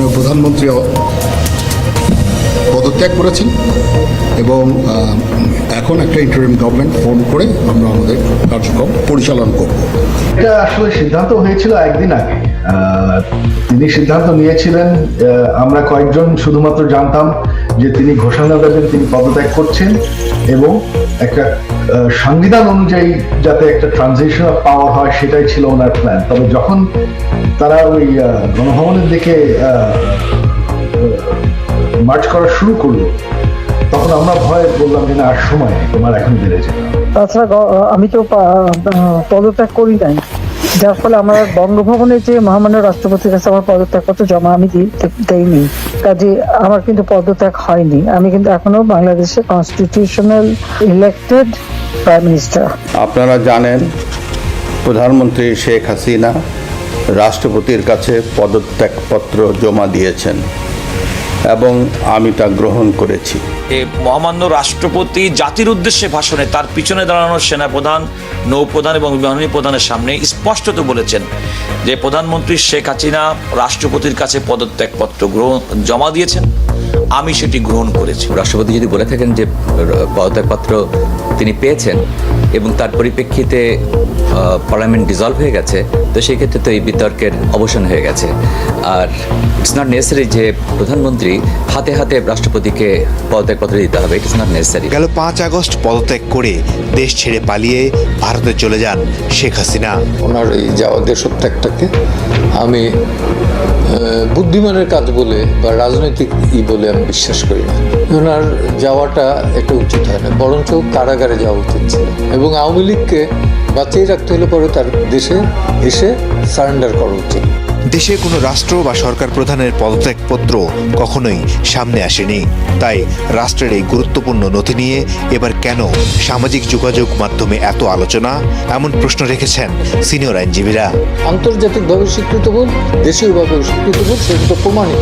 মাননীয় প্রধানমন্ত্রী পদত্যাগ করেছেন এবং এখন একটা ইন্টারিম গভর্নমেন্ট ফোন করে আমরা আমাদের কার্যক্রম পরিচালনা করব। এটা আসলে সিদ্ধান্ত হয়েছিল একদিন আগে। তিনি সিদ্ধান্ত নিয়েছিলেন আমরা কয়েকজন শুধুমাত্র জানতাম যে তিনি ঘোষণা দেবেন, তিনি পদত্যাগ করছেন এবং একটা সংবিধান অনুযায়ী যাতে একটা ট্রানজিশন অফ পাওয়ার হয়, সেটাই ছিল ওনার প্ল্যান তবে যখন তারা ওই গণভবনের দিকে মার্চ করা শুরু করল, তখন আমরা ভয়ে বললাম যে না, আর সময় তোমার এখন বেড়ে যেতে তাছাড়া আমি তো পদত্যাগ করি নাই। যার ফলে আমার বঙ্গভবনে যে মহামান্য রাষ্ট্রপতির কাছে আমার পদত্যাগ পদত্যাগপত্র জমা আমি দেইনি। কাজে আমার কিন্তু পদত্যাগ হয়নি। আমি কিন্তু এখনও বাংলাদেশে কনস্টিটিউশনাল ইলেক্টেড প্রাইম মিনিস্টার আপনারা জানেন প্রধানমন্ত্রী শেখ হাসিনা রাষ্ট্রপতির কাছে পদত্যাগপত্র জমা দিয়েছেন এবং আমি তা গ্রহণ করেছি। এ মহামান্য রাষ্ট্রপতি জাতির উদ্দেশ্যে ভাষণে তার পিছনে দাঁড়ানো সেনাপ্রধান নৌপ্রধান এবং বিমানী প্রধানের সামনে স্পষ্টত বলেছেন যে প্রধানমন্ত্রী শেখ হাসিনা রাষ্ট্রপতির কাছে পদত্যাগপত্র গ্রহণ জমা দিয়েছেন। আমি সেটি গ্রহণ করেছি। রাষ্ট্রপতি যদি বলে থাকেন যে পদত্যাগপত্র তিনি পেয়েছেন এবং তার পরিপ্রেক্ষিতে পার্লামেন্ট ডিজলভ হয়ে গেছে তো সেই ক্ষেত্রে তো এই বিতর্কের অবসান হয়ে গেছে। আর ইটস নট নেসেসারি যে প্রধানমন্ত্রী হাতে হাতে রাষ্ট্রপতিকে পদত্যাগপত্র দিতে হবে ইট ইস নট নেসেসারি গেল পাঁচ আগস্ট পদত্যাগ করে দেশ ছেড়ে পালিয়ে ভারতে চলে যান শেখ হাসিনা। ওনার এই যাওয়া দেশত্যাগটাকে আমি বুদ্ধিমানের কাজ বলে বা রাজনৈতিক ই বলে আমি বিশ্বাস করি না। ওনার যাওয়াটা এটা উচিত হয় না, বরঞ্চ কারাগারে যাওয়া উচিত ছিল। এবং আওয়ামী লীগকে বাঁচিয়ে রাখতে হলে পরে তার দেশে এসে সারেন্ডার করা উচিত। দেশে কোনো রাষ্ট্র বা সরকার প্রধানের পদত্যাগপত্র কখনোই সামনে আসেনি। তাই রাষ্ট্রের এই গুরুত্বপূর্ণ নথি নিয়ে এবার কেন সামাজিক যোগাযোগ মাধ্যমে এত আলোচনা? এমন প্রশ্ন রেখেছেন সিনিয়র আইনজীবীরা। আন্তর্জাতিকভাবে স্বীকৃত ভুল দেশীয়ভাবে স্বীকৃত ভুল সেটা তো প্রমাণিত।